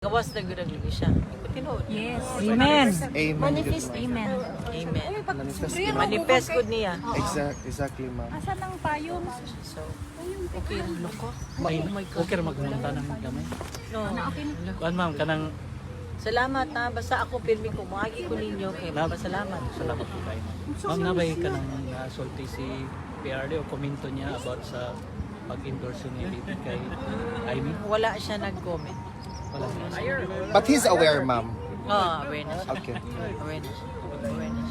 Gawas na gud ang siya. Tinuod. Yes. Amen. Amen. Manifest. Amen. Amen. Manifest. Manifest gud niya. Exact, exactly, ma'am. Asa ng payong? So, okay loko. Ay, Oh my God. okay ra magmunta ng gamay. No. Kuan ma'am kanang Salamat na. Basta ako pirmi ko. Maagi ko ninyo. Kaya papasalamat. salamat po kayo. Ma'am nabay kanang uh, sulti si PRD o komento niya about sa pag-endorse ni Bibi kay Amy. Wala siya nag-comment. But he's aware, ma'am. Oh, awareness. Okay. Awareness. Awareness.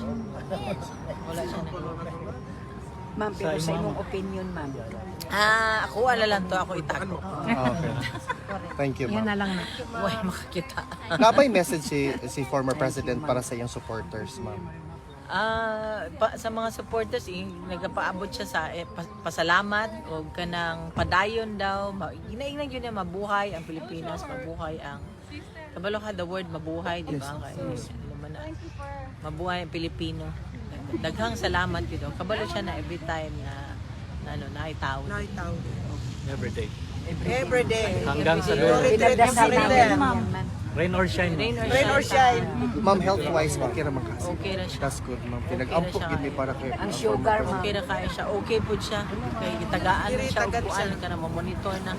Wala siya nag-comment. Ma'am, pero Sa imong opinion, ma'am. Ah, ako wala lang to. Ako itago. Ah, Okay. Thank you, Yan na ma'am. lang na. Huwag makakita. Napay message si, si former president para sa iyong supporters, ma'am. Ah, pa, sa mga supporters, eh, nagapaabot siya sa eh, pas- pasalamat o kanang padayon daw. Ma, inaingnan yun na mabuhay ang Pilipinas, mabuhay ang kabalo ka the word mabuhay, di ba? Kay, man na, mabuhay ang Pilipino. Dag- Daghang salamat yun. daw. Kabalo siya na every time na, na ano, naitaw. Every day. Every day. Hanggang sa Every dulo. day. Pinagdasal Every day. Rain or shine. Rain or Rain or shine. Ma'am, health-wise, okay naman kasi. Okay na siya. That's good, ma'am. Pinag-ampok siya. gid ni para kay Ang sugar, ma'am. Okay na kaya siya. Okay po siya. Kay tagaan Diri, siya. Upuan siya. ka na mamonitor na.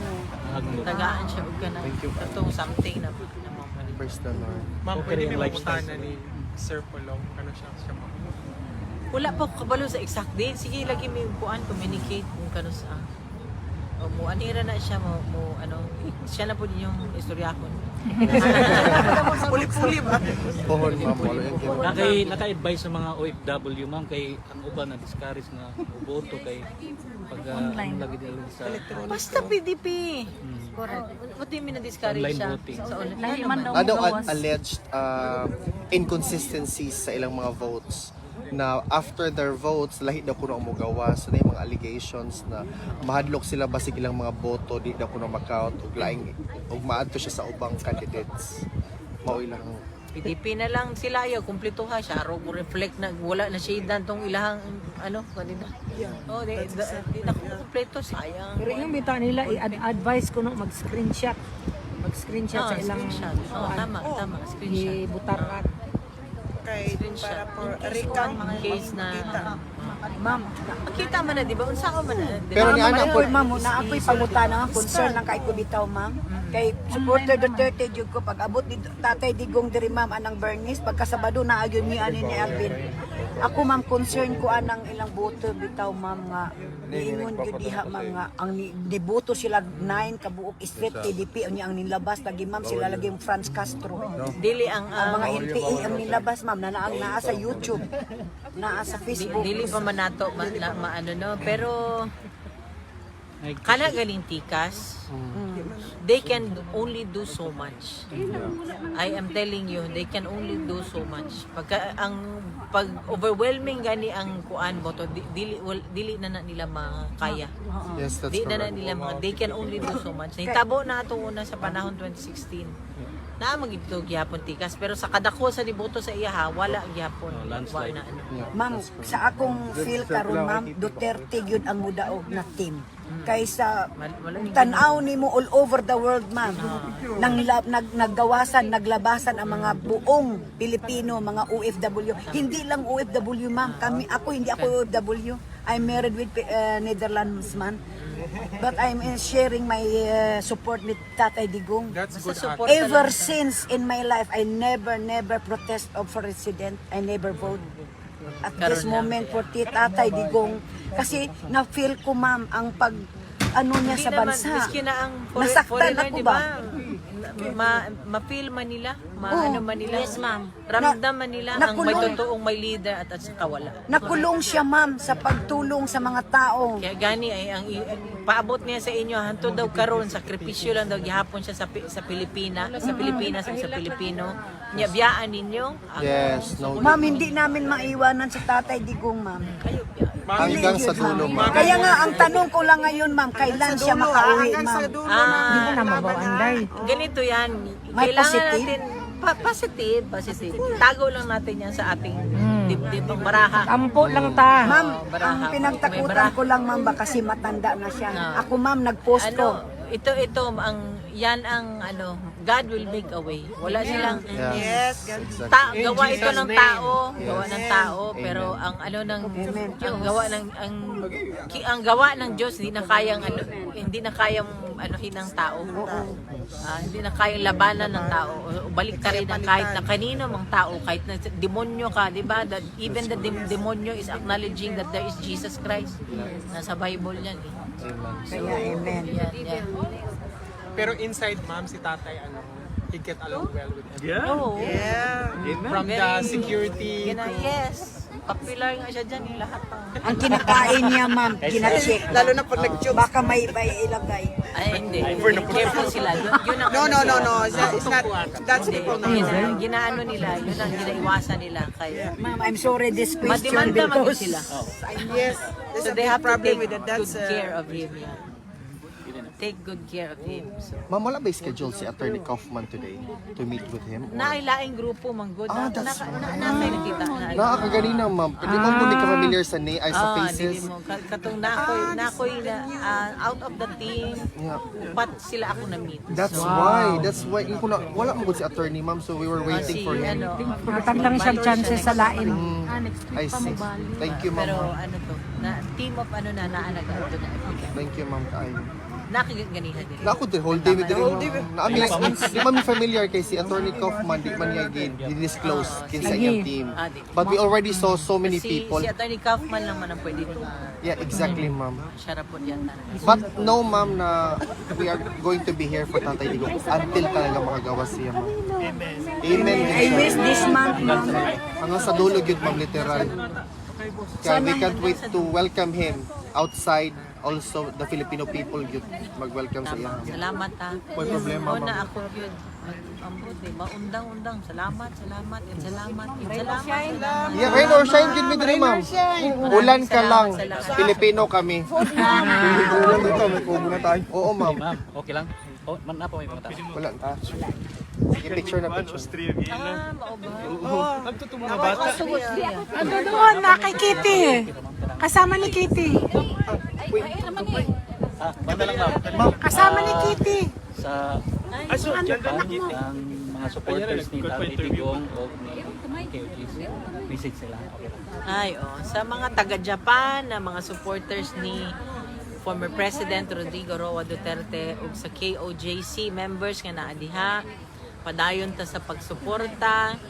Tagaan siya. Huwag ka na. Thank you. Katong something na, na mamonitor. Praise the Lord. Ma'am, Okay pwede may mapuntahan na ni Sir Pulong. Ano siya? siya ma'am? Wala pa kabalo sa exact date. Sige, lagi may kuan communicate kung kano sa o mo anira na siya mo, mo ano siya na po din yung istoryahon. Puli-puli ba? Pohon, ma'am. Wala yung ginawa. Nakay naka-advise sa mga OFW ma'am kay ang uban na discourage nga boto kay pag uh, Online. lagi nila sa Basta PDP. Hmm. Correct. What do you mean na discourage Online siya? voting. Sa online. Lahi Ano man daw Ano magawas. an alleged uh, inconsistencies sa ilang mga votes na after their votes lahi daw kuno ang mogawas so na yung mga allegations na mahadlok sila basig ilang mga boto di daw kuno makount ug laing ug maadto siya sa ubang candidates mao ilang PDP na lang sila yo kumpleto ha siya ro mo reflect na wala na shade tong ilahang ano kanina. Oh, di, di, di na kumpleto sayang. Pero yung bita nila, i-advise ko no, mag-screenshot. Mag-screenshot Ah, sa ilang screenshot. Oh, tama, tama, screenshot. i-butaran. Kay para for recount mga case na kita. Ma'am, Makita man na, di ba? Unsa ka man na? di Pero ni ma'am, ana ako'y po ma'am, na ako'y pangutana nga concern lang kay ko bitaw, ma'am. Kay supporter Duterte jud ko pag abot ni Tatay Digong diri ma'am anang Bernice pagka Sabado na agyon ni ani ni Alvin. Ako ma'am concern ko anang ilang boto bitaw ma'am nga niingon gyud diha ma'am nga ang ni, deboto sila 9 kabuok straight PDP ang ang nilabas lagi ma'am sila lagi yung Franz Castro. Dili ang Ang mga NPA ang nilabas ma'am na naang naa sa YouTube, naa sa Facebook. dili pa man nato ma, maano no, pero kana galing tikas. They can only do so much. I am telling you, they can only do so much. Pagka ang pag overwhelming gani ang kuan boto di- dili wal- dili na na nila makaya. yes that's Di na na nila mga, they can only do so much. Nahitabo na ito una sa panahon 2016. Na magito gyapon tikas pero sa kadako sa diboto sa iya ha, wala gyapon. Oh, landslide. Wa na ano. Yeah, Ma'am, sa akong feel karon ma'am, Duterte gyud ang mudaog na team. Kaysa Mal- walang tanaw nimo all over the world, ma'am. Nang nag, naggawasan, naglabasan ang mga buong Pilipino, mga OFW. Hindi lang OFW, ma'am. Kami ako hindi ako OFW. I'm married with uh, Netherlands man. But I'm uh, sharing my uh, support with Tatay Digong. That's good support. Ever since in my life, I never, never protest of for president. I never vote. At this moment, for Tatay Digong. Kasi na-feel ko, ma'am, ang pag ano niya Hindi sa naman, bansa. Miski na ang for, Nasaktan foreigner, ako di ba? Ma, ma-feel man nila, ma, Oo. ano man nila. Yes, ma'am. Ramdam man nila ang may nakulong. totoong may leader at at saka wala. Nakulong siya, ma'am, sa pagtulong sa mga tao. Kaya gani ay ang i- paabot niya sa inyo hanto daw karon sakripisyo lang daw gihapon siya sa Pi- sa Pilipina, sa Pilipinas sa Pilipino. Nya biyaan ninyo. ang- yes no Ma'am, hindi namin maiwanan sa Tatay Digong, ma'am. Kayo biyaan. hanggang sa dulo ma'am Kaya nga, ang tanong ko lang ngayon, ma'am, kailan siya ah, makauwi, hanggang sa ma'am? Ah, Hindi mo na mabawanday. Ganito yan. May Kailangan positive? natin pa- positive, positive. Tago lang natin yan sa ating dibdib ng baraha. Tampo lang ta. Ma'am, Oo, baraha. ang May pinagtakutan baraha. ko lang, ma'am, ba kasi matanda na siya. Ah. Ako, ma'am, nag-post ko. Ano, ito ito ang yan ang ano God will make a way. Wala silang Yeah. Yes, God. Exactly. ta- gawa ito ng tao, gawa ng tao, Amen. pero ang ano ng ang gawa ng ang ki- ang gawa ng Diyos hindi na kayang ano hindi na kayang anuhin ng tao. Ah, hindi na kayang labanan ng tao. O, balik ta rin ang kahit na kanino mang tao, kahit na demonyo ka, di ba? That even the dem- demonyo is acknowledging that there is Jesus Christ. Nasa Bible yan eh. Amen. Kaya amen. Yan, yan. Pero inside, ma'am, si tatay, ano, he get along well with everyone. Oo. Yeah. From the Very- security Gina, yes. Popular nga siya dyan, yung lahat. ah. Ang kinakain niya, ma'am, gina-check. Lalo na pag nag-tube. Baka may may ilagay. Ay, hindi. Careful sila. Yun, yun ang No, no, no, no. It's not, it's not that's Hindi. people Yun ang ginaano nila. Yun ang ginaiwasan nila. Kaya, Ma'am, I'm sorry this question madimanda man because sila. Yes. There's So a they big have to problem take with that. good That's uh, care of him. Yeah. Take good care of him. So, Ma'am, wala ba schedule si Attorney Kaufman today to meet with him? Or- nailaing grupo, man good. Ah, na, that's na, right. na, na, nakita na. Nakakaganina, ma'am. Pwede mo po ka familiar sa name, ay sa Ah, faces. dili mo. Ka- Katong nakoy, nakoy na, ah, out of the team, Yeah. upat sila ako na meet. That's why. That's why. Yung kuna, wala mo si attorney, ma'am. So we were waiting si, for him. ano, Matag lang siyang chances sa lain. Mm, I see. Thank you, Pero ma'am. ano to, na, team of ano na, naanag ito na. Thank you, ma'am. Kaayo. Nakaganihan din. Na ako din, whole day with the ma'am. Na ami, di man mi familiar kay si Attorney Kaufman, di man niya gi-disclose kinsa iyang team. Ah. But we already saw so many people. Si Attorney Kaufman lang man ang pwede nung Yeah, exactly, ma'am. siya po yan. But no, ma'am, na we are going to be here for Tatay Digong until talaga makagawa siya, ma'am. Amen. Amen. I wish this month, ma'am. Hanggang sa dulo yun, ma'am, literal. Kaya we can't wait to welcome him outside. Also, the Filipino people yun, mag-welcome sa iya. Salamat ha. May problema, Oo na ma'am. ako yun. Ang buti, maundang-undang. Salamat, salamat, and salamat, and salamat, salamat. Yeah, rain or shine yun, Midri, ma'am. Ulan ka lang. Filipino kami. Ulan dito, may kubo na tayo. Oo, ma'am. Ma'am, okay lang? Oh, man na po may mga tanong. Wala. Sige, picture na picture. Ah, mauba. Nagtutumong na bata. Ano doon? Na kay Kitty. Kasama ni Kitty. Ah, banda lang ma'am. Kasama ni Kitty. Sa Ay, so, nakita. ang mga supporters ni Tatay Digong o ni KOGC, message sila. Ay, oh. Sa mga taga-Japan, na mga supporters ni former President Rodrigo Roa Duterte ug sa KOJC members nga naa diha padayon ta sa pagsuporta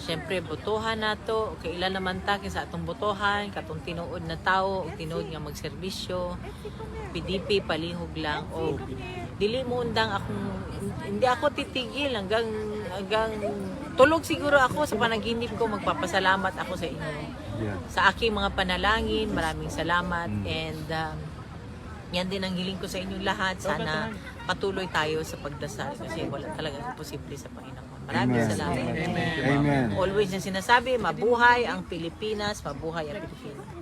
Siyempre, botohan nato. Kailan naman ta sa atong botohan, katong tinuod na tao, o tinuod nga magserbisyo. PDP, palihog lang. O dili mo undang akong, hindi ako titigil hanggang, hanggang tulog siguro ako sa panaginip ko. Magpapasalamat ako sa inyo. Sa aking mga panalangin, maraming salamat. And um, yan din ang hiling ko sa inyong lahat. Sana patuloy tayo sa pagdasal kasi wala talaga imposible sa Panginoon. Maraming salamat. Amen. Always yung sinasabi, mabuhay ang Pilipinas, mabuhay ang Pilipinas.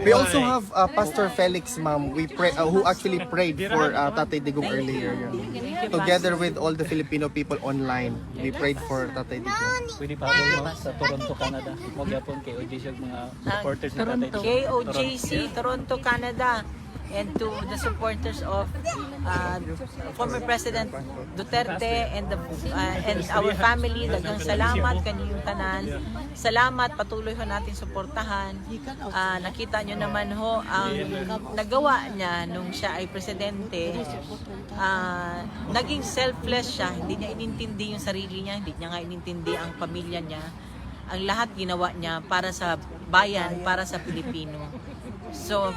We also have uh, Pastor Felix, ma'am, we pray, uh, who actually prayed for uh, Tatay Digong earlier. yeah. Together with all the Filipino people online, we prayed for Tatay Digong. Pwede pa ako sa Toronto, Canada. Magyapon kay yung mga supporters ni Tatay Digong. KOJC, Toronto, Canada, and to the supporters of uh, former President Duterte and the uh, and our family daghang salamat kaniyong tanan. Salamat patuloy ho natin suportahan. Ah, nakita nyo naman ho ang nagawa niya nung siya ay presidente. Ah, naging selfless siya. Hindi niya inintindi yung sarili niya hindi niya nga inintindi ang pamilya niya. Ang lahat ginawa niya para sa bayan, para sa Pilipino. So,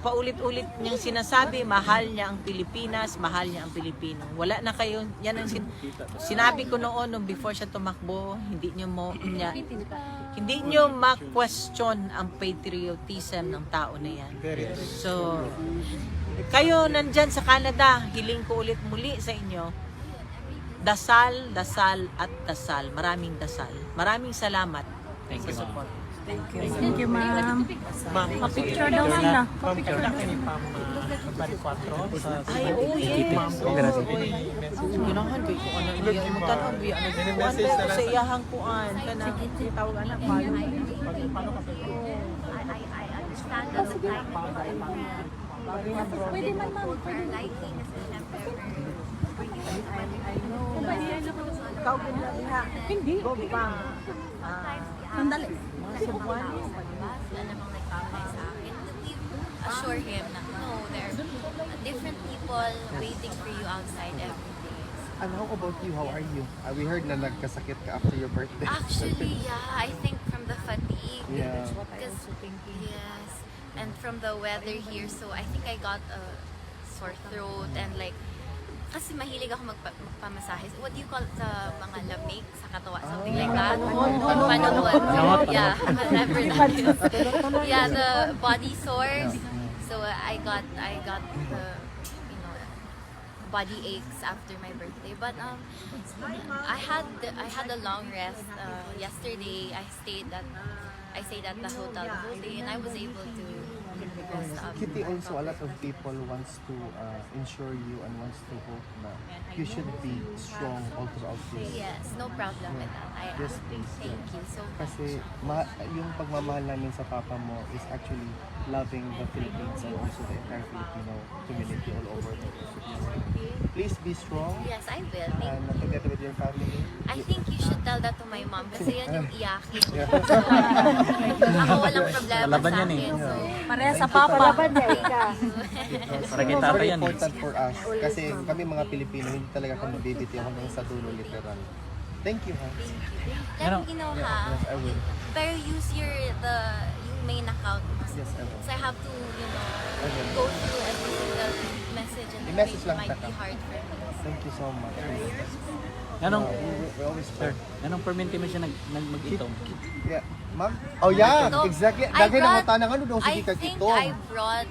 paulit-ulit niyang sinasabi, mahal niya ang Pilipinas, mahal niya ang Pilipino. Wala na kayo, yan ang sin- sinabi ko noon, nung before siya tumakbo, hindi niyo mo, niya, hindi niyo ma-question ang patriotism ng tao na yan. So, kayo nandyan sa Canada, hiling ko ulit muli sa inyo, dasal, dasal at dasal. Maraming dasal. Maraming salamat Thank sa you, ma'am. support. Thank you, ma'am. Ma'am, Pa-picture daw sila. picture na kini Pam uh, Bali 4 sa Ay, oo, yes. Ma'am, Ginahan ko kung ano iya mo tanong biya ano kuan message tayo na lang sa iyahang kuan kana tawag anak payo. Pwede man ma'am, pwede. Ikaw ganda diha. Hindi. Go pa. Sandali. Mga Cebuanos. Wala namang nagpapay sa akin. To assure him na, no, there are different people waiting for you outside every day. And how about you? How are you? Uh, we heard na nagkasakit ka after your birthday. Actually, yeah, I think from the fatigue. Yeah. Because, yes, and from the weather here, so I think I got a sore throat and like, kasi mahilig ako magpa- magpamasahe. What do you call it? Sa mga lamig sa katawan? Something like that. Panuhod. Yeah, whatever that is. Yeah, the body sores. So uh, I got, I got the, you know, body aches after my birthday. But um, I had the, I had a long rest uh, yesterday. I stayed at I stayed at the hotel the whole day, and I was able to rest up. Kitty, also a lot of people wants to uh, ensure you and wants to hope na you should be strong all throughout this. Yes, no problem with that. I Yes, please. thank you so much. Kasi ma- yung pagmamahal namin sa papa mo is actually loving the Philippines and also the entire Filipino community all over the Please be strong Yes, I will. Thank and you. together with your family. I think you should tell that to my mom kasi yan yung iyakin. Yeah. So, ako walang problema Laban sa yan eh. akin. So, Pareha sa papa. Para kay tata very yan eh. important for us. Kasi kami mga Pilipino, hindi talaga kami bibitiw hanggang sa dulo literal. Thank you, ha? let Ano? me know ha. Yes, I will. Pero use your, the, yung main account mo. Yes, I will. So I have to, you know, go through every single message and it I-message lang might kita. be hard for me. Thank you so much. Anong, Uh, we, we always sir, anong perminti mo siya nag, nag mag-itom? Yeah. Ma'am? Oh, yeah. Ito, Exactly. I Dagay na brought- mata ng ano daw I sige ka think. I brought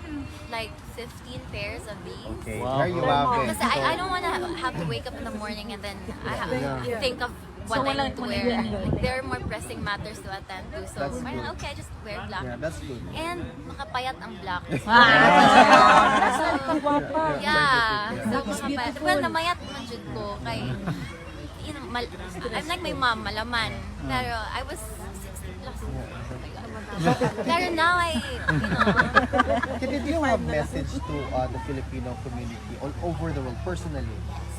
like 15 pairs of these. Okay, Wow. there you have it. Kasi I, I don't want to have to wake up in the morning and then I have to think of what I need to wear. Like, there are more pressing matters to attend to. So, That's parang, good. okay, I just wear black. Yeah, that's good. And makapayat ang black. Gwapa. Yeah. So, makapayat. Well, namayat man jud ko kay you know, mal, I'm like my mom, malaman. Pero I was Pero now I, you know, Can you have message to uh, the Filipino community all over the world personally?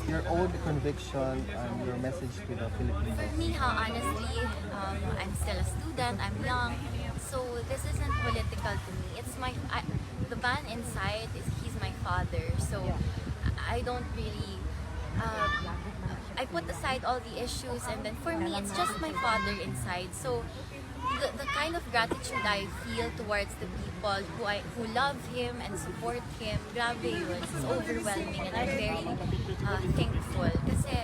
Your own conviction and your message to the Filipinos. For me, how honestly, um, I'm still a student, I'm young, so this isn't political to me. It's my, I, the man inside, is he's my father, so I don't really, um, I put aside all the issues and then for me, it's just my father inside. So the, the kind of gratitude I feel towards the people who I who love him and support him, grabe yun. It's overwhelming and I'm very uh, thankful. Kasi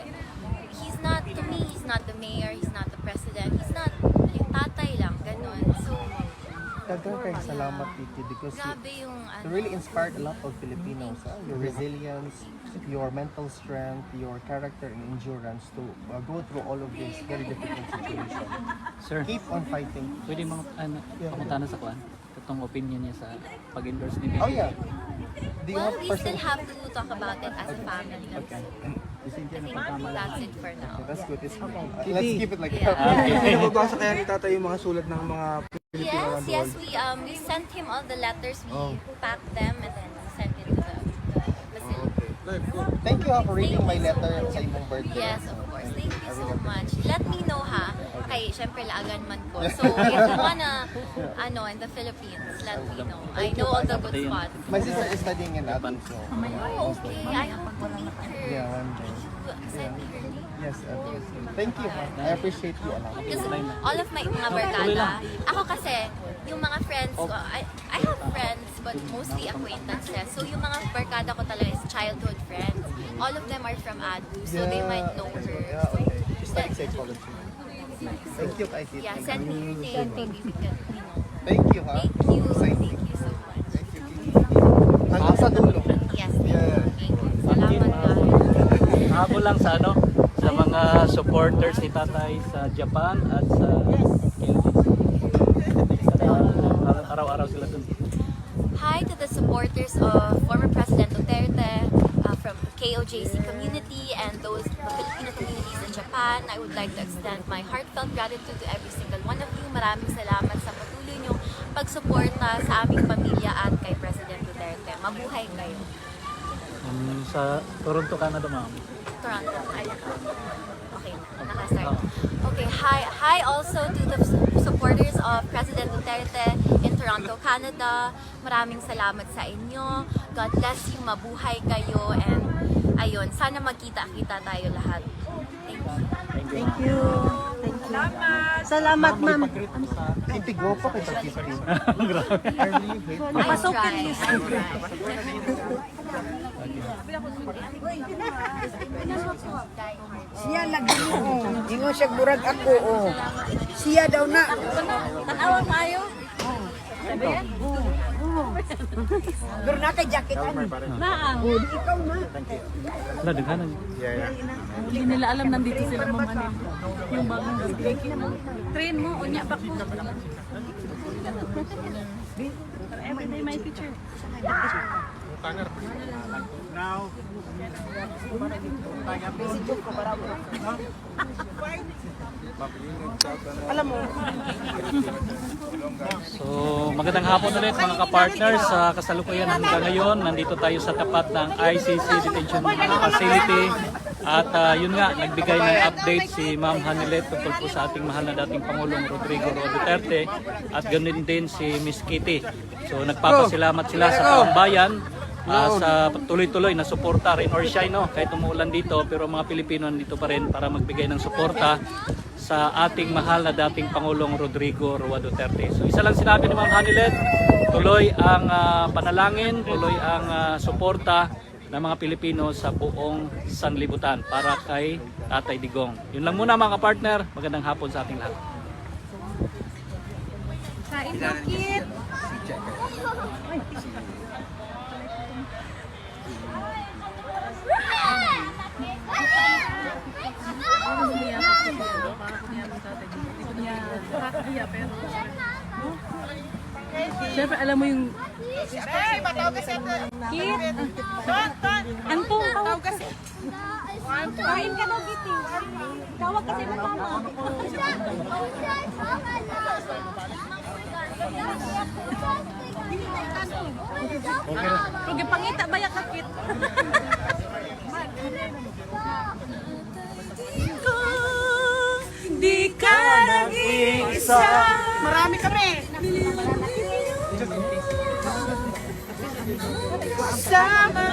he's not, to me, he's not the mayor, he's not the president, he's not, yung tatay lang, ganun. So, Dagang kayong salamat, Titi, because you, grabe yung you ano. really inspired a lot of Filipinos. ah. Your resilience, your mental strength, your character and endurance to uh, go through all of this very difficult situation. Sir, Keep on fighting. pwede mga ano, pumunta na sa kwan? Itong opinion niya sa pag-endorse ni Oh yeah. Do you Well, have we still have to talk about it as a family. Okay. I think that's it for now. That's good. It's. Let's keep it like Yeah. that. Nababasa kaya ni tatay yung mga sulat ng mga Yes, yes, we um we sent him all the letters. We Oh. packed them and then sent it to the, facility. Thank you ha, for reading my letter sa imong birthday. Yes, of course. Thank you so much. Let me know ha. Kay, syempre, laagan man ko. So, if you wanna, ano, in the Philippines, let me know. I know all the good spots. My sister is studying in Abu, so... Oh, okay. I hope to meet her. Yeah, one day. You send me her name. Yes, Abu. Thank you. I appreciate you a lot. Because all of my mga barkada, ako kasi, yung mga friends ko, I, I have friends, but mostly acquaintances. So yung mga barkada ko talaga is childhood friends. All of them are from ADU, so they might know her. Yeah, okay. She's studying psychology. Thank you, Kay Titi. yeah, send me her name, maybe we can, you know. Thank you ha. Thank you. Thank Thank you so much. Thank you, Kiki. Hanggang sa dulo. Yes, thank you. Yeah. Thank you. Salamat guys. Habol lang sa ano, sa mga supporters ni Tatay sa Japan at sa Philippines. Araw-araw sila dun. Hi to the supporters of former President Duterte uh, from KOJC community and those Filipino communities in Japan. I would like to extend my heartfelt gratitude to every single one of you. Maraming salamat sa patuloy niyong pagsuporta sa aming pamilya at kay President Duterte. Mabuhay kayo. Um, sa Toronto, Canada, ma'am. Toronto. Ay, okay na. Nakastart. Okay, hi, hi also to the su- supporters of President Duterte in Toronto, Canada. Maraming salamat sa inyo. God bless you, mabuhay kayo, and ayun, sana magkita-kita tayo lahat. Thank you. Salamat, ma'am. Intigo pa kay Pag-15. I try. I try. Siya lagi oh. Ingon siya burag ako oh. Siya daw na. Tanawang maayo. Pero na kay jacket ani. Naang. Ikaw na. Wala, daghanan. Hindi nila alam nandito sila mamani. Yung bagong Train mo, unya pa ko. Everyday my teacher. So, magandang hapon ulit mga ka-partners. Sa kasalukuyan hanggang ngayon, nandito tayo sa tapat ng ICC Detention Facility. At ah, yun nga, nagbigay ng update si Ma'am Hanilet tungkol po sa ating mahal na dating Pangulong Rodrigo Duterte at ganoon din si Miss Kitty. So, nagpapasalamat sila sa taong bayan ah, sa tuloy-tuloy na suporta rin. Or shine no? Kahit umuulan dito pero mga Pilipino nandito pa rin para magbigay ng suporta sa ating mahal na dating Pangulong Rodrigo Roa Duterte. So isa lang sinabi ni Ma'am Hanilet, tuloy ang ah, panalangin, tuloy ang ah, suporta ng mga Pilipino sa buong sanlibutan para kay Tatay Digong. Yun lang muna mga partner, magandang hapon sa ating lahat. Kain mo, kit. Siyempre, alam mo yung... Kit! Antong, tawag kasi. Kain ka na, Kitty. Tawag kasi mo mama. Kung pangita ba yung kakit? Di nag-iisa Marami kami. Sama.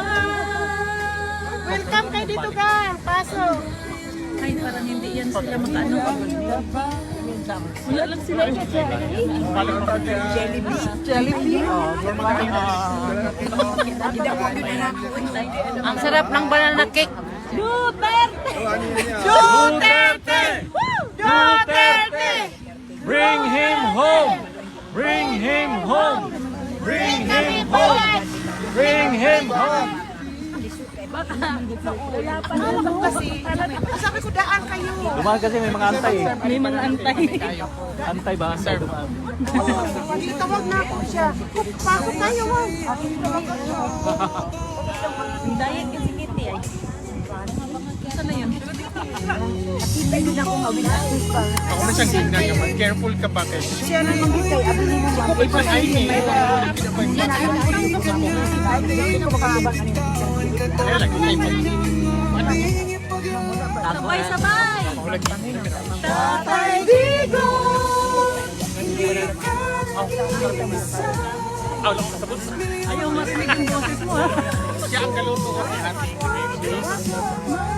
Welcome kay dito ka. Pasok. Ay, parang hindi yan sila makaano. Wala lang sila. Ang sarap ng banana cake. Duterte! Duterte! Duterte! Bring him home! Bring him home! Bring him home! Bring him home! Sabi ko daan kayo. Dumaan kasi may mga antay eh. May mga antay. Antay ba? Antay dumaan. Dito wag na ako siya. Pasok tayo wag. Diet kasi Kitty ay. Saan na yun? Ako na siyang tingnan naman. Careful ka ba kay Siya na mang gitay. Abi ni mo ba? Ay, ay, may Kaya lang, ay, Sabay-sabay! Tatay Digo! Aw, lang sa bulsa. Ayaw marinig yung boses mo ha. Siya ang galuto ko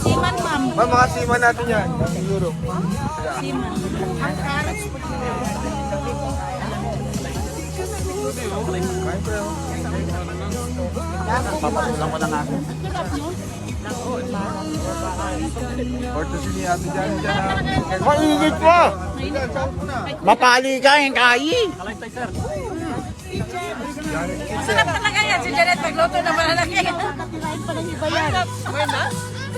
Siman, ma'am. Ma'am, mga seaman natin yan. Ng Europe. Papatulang ko lang ako. Courtesy ni Ate Jan dyan, ha? Mainit pa! Mapali ka yung kayi! Kalay tayo sir. Masarap talaga yan si Janet magluto ng malalaki. Nakatirahin pa ng iba yan.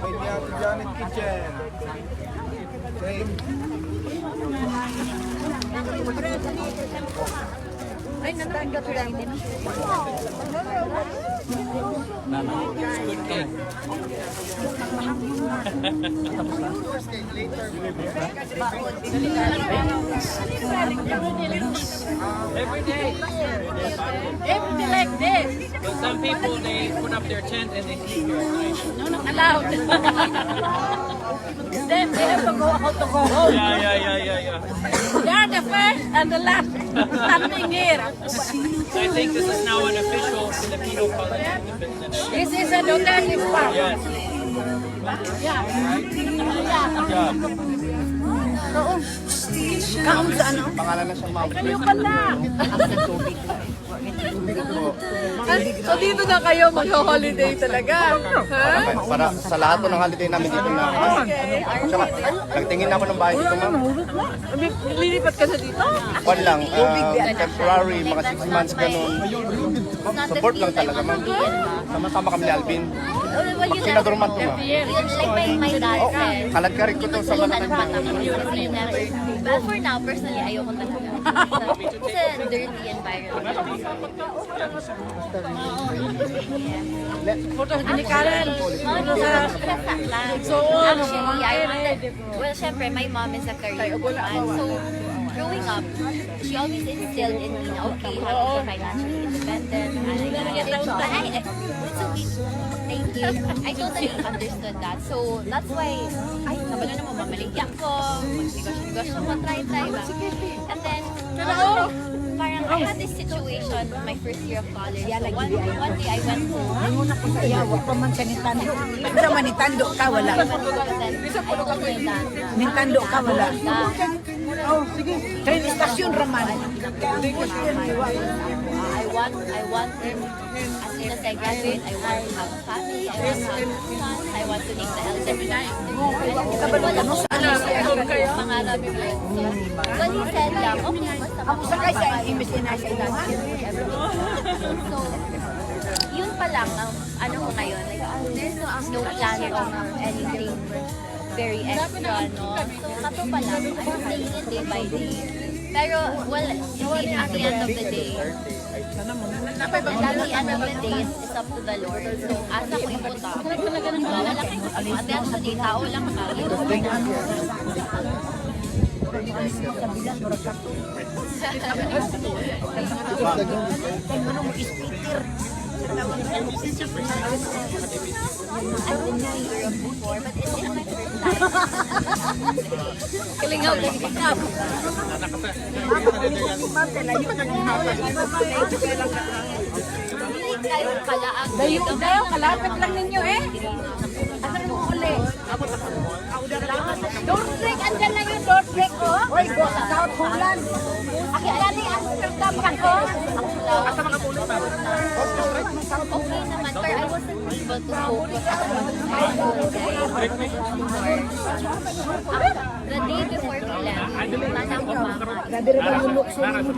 May Janet Janet Kitchen. Okay. Ay, nantanggap lang din. Rockling. Everything like this. But some people, they put up their tent and they sleep here at night. No, no, allowed. Then they have to go out to go home. Yeah, yeah, yeah, yeah, yeah. They are the first and the last standing here. I think this is now an official Filipino Philippines. This is a Duterte spot. Yes. Yeah. Yeah. Kaon sa ano? Pangalan na siya, ma'am. Kayo pala. So dito na kayo mag-holiday talaga? Ha? Para sa lahat po ng holiday namin dito na. Tsaka, nagtingin na ako ng bahay dito, ma'am. Lilipat ka sa dito? Kwan lang, ah, temporary, mga 6 months ganun. Support lang talaga, ma'am. Sama-sama kami ni Alvin. Pag sinadurman to, ma'am. Like my, my dad said, Kalat ka rin ko to sa kasi na But for now, personally, ayoko talaga. It's a dirty environment. Karen. Ano sa So, actually, I wanted, well, syempre, my mom is a career woman. So, growing up, she always instilled in me na, okay, you have to be financially independent. And I, but I, I, it's okay. Thank you. I totally understood that. So, that's why, ay, nabalo naman, mamaligyan ko, magnegosyo-negosyo ko, try-try ba. And then, ano, parang I had this situation my first year of college. So, one, one day I went to, Muna ko sa iya, wag pa man siya nitando. Pero man nitando ka, wala. Nintando ka, wala. Oh, sige. Kaya ni stasyon raman. I want, I want, as soon as I graduate, I want to have a family, I want to have sons, I want to make the elderly. Wala ko pangarap ko. So, when he said lang, okay, basta sa imbis na sa ilan. So, yun pa lang, ang ano ko ngayon, like, there's no, no plan of anything very extra, no? So, kato pa lang, I'm taking it day by day. Pero, well, hindi, at the end of the day, at the end of the day, it's, up to the Lord. So, asa ko ipunta, lalaki ko sa At the end of the day, tao lang ka. I've been to Europe before, but it's, first time. Kalingaw, kalingaw. Dayo, dayo, kalapit lang ninyo eh. Uli? Doortreak, andyan na yung doortreak ko. Oy, go sa South Holland. Akin dali, Amsterdam ako. Okay naman, but I wasn't able to focus The day before we left, nana ko mama. Grabe rin ba yung lukso mo?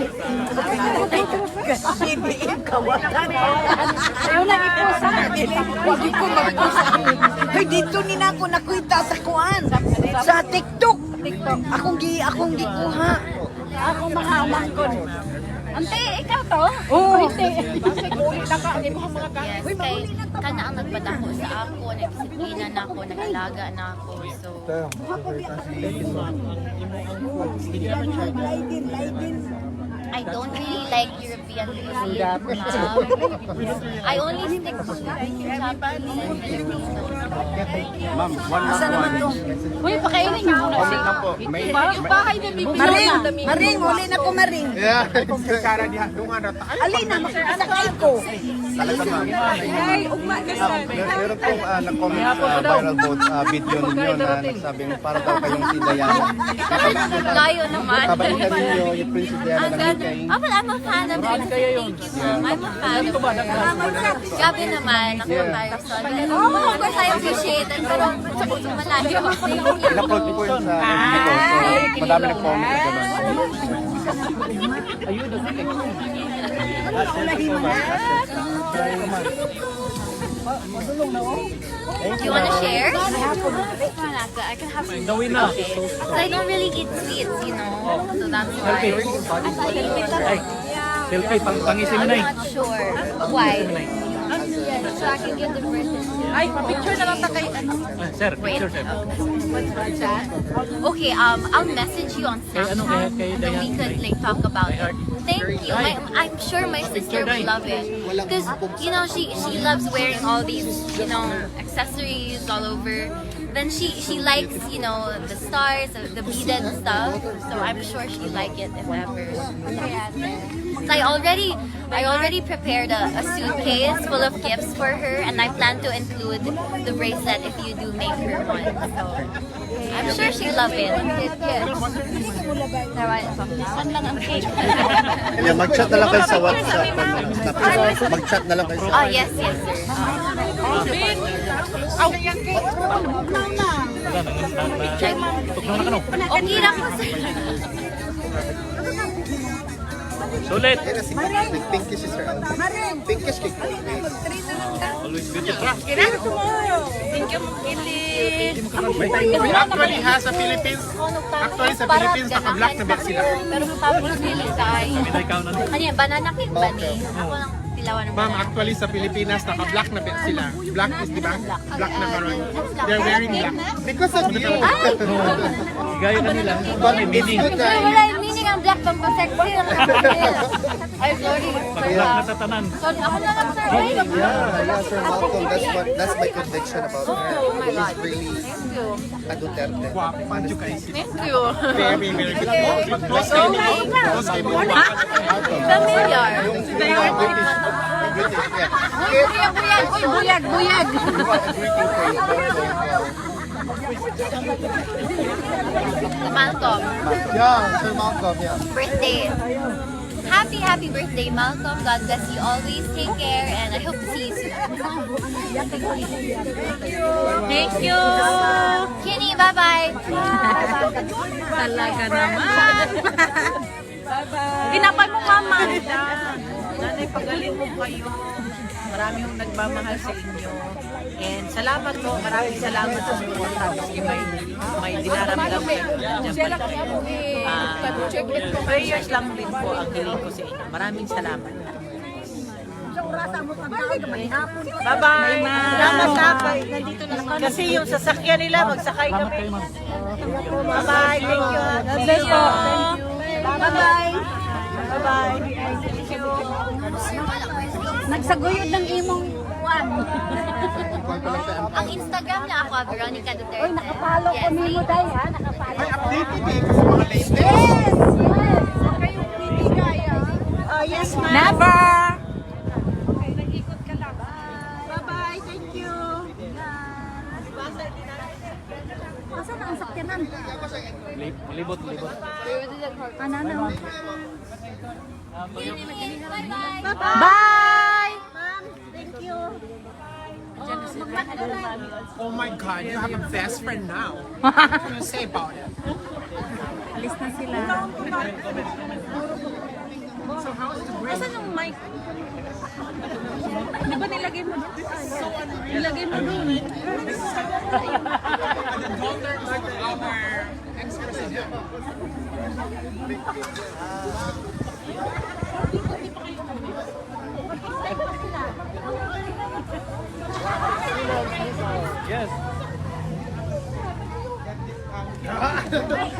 BBM ka, wala. Ayaw lang ipusa. Hindi ko magpusa. Dito ni na ako nakuita sa kuan. Sa TikTok. Akong gi akong gikuha. Ako mga amangkon. Ante, ikaw to? Oo. Hindi. Yes, kay kana ang nagpadako sa ako, nagdisiplina na ako, nag-alaga na ako. So, Laidin, laidin. I don't really like European cuisine. Um, I only stick to Japanese and Filipino. Ma'am, one last one. Uy, pakainin niyo muna si. Yung bahay na bibili Maring, maring, uli na ko maring. Yeah. Kara diha dungan ra ta. Ay, Alina, makakasakay ko. Talaga ma'am. Um, mer- meron pong uh, nag-comment sa viral vote uh, video ninyo na nagsabing para daw kayong si Diana. Layo naman. Kabalikan ninyo yung Princess Diana ng. UK. Oh, well, I'm a fan of you, ma'am. I'm a fan of her. Gabi naman, ako Marisol. Oh, of course, I appreciate it. Pero malayo. In-upload ko yun sa video. So, madami nag-comment na gano'n. Do you want to share? I can have some. Gawin na. Okay. 'Cause I don't really eat sweets, you know. So that's why. Ay, selfie, pang pangisin mo na I'm not sure. Why? So I can give the person. Ay, picture na lang ta kay ano. Sir, picture sir. What's that? Okay, um, I'll message you on ano, Snapchat. kay- kay Then we Diane, could like talk about it. Thank you. My, I'm sure my sister will love it because you know she she loves wearing all these you know accessories all over. Then she she likes you know the stars, the beaded stuff. So I'm sure she like it if ever. So I already I already prepared a, a suitcase full of gifts for her, and I plan to include the bracelet if you do make her one. So I'm sure she'll love it. Saan lang ang cake? Yeah, mag-chat na lang kayo sa WhatsApp. Snapchat. Mag-chat na lang kayo sa Oh yes, yes sir. Wala, na. Tuknong na. Okay lang po sir. Sulit. Pinkish Sir Alvin. Pinkish kay Always beautiful. Actually ha sa Philippines, actually sa Philippines naka-black na ba sila? Pero tapos nila tayo. Hindi ikaw na. Ano yan, banana cake ba ni? Ako lang tilawan ng Ma'am, actually sa Pilipinas naka-black na ba sila? Black is di ba? Black na karon. They're wearing black. Because of you. Gaya na nila. But it's good Pero na meaning ang black pang sexy lang. Ay, sorry. Pag-black na tatanan. Sorry, ako lang ang sir. Ay, Yeah, yeah, Sir Malcolm. That's what that's my conviction about her. Oh my God. She's really a Duterte. Thank you. Very, very good. Close kayo ni mo. Close kayo mo. Familiar. Yung British, British, yeah. Buyag, buyag. Uy, buyag, buyag. You want Malcolm, Yeah, Sir Malcolm, yeah. birthday. Happy, happy birthday, Malcolm. God bless you always. Take care, and I hope to see you soon. Thank you. Kenny, bye-bye. Talaga naman. Tinapay mo, mama. Nanay, pagaling mo kayo. Marami yung nagmamahal sa inyo. And salamat po, maraming salamat sa suporta. Kasi may, may dinaramdam. Ah, prayers lang din po ang hiling ko sa inyo. Maraming salamat. Bye-bye! Salamat sapay. Nandito na. Kasi yung sasakyan nila, magsakay kami. Bye-bye. Thank you. God bless you. Bye-bye. Bye-bye. Nagsaguyod ng imong kuwan. Ang Instagram niya ako, Veronica Duterte. Uy, nakapalo ko Yes, nimo day ha. Nakapalo Ay, ko. updated eh. Kasi mga latest. Yes! Yes! Kayong pili kaya. Oh, yes, ma'am. Never! Nasaan na ang sakyanan? Li- Libot, libot. Anana. Bye-bye. Bye! Oh my God, you have a best friend now. What can you say about it? Alis na sila. So how's the grade? Asan yung mic? Di ba nilagay mo? Nilagay mo doon. The daughter of our ex-president. Yes.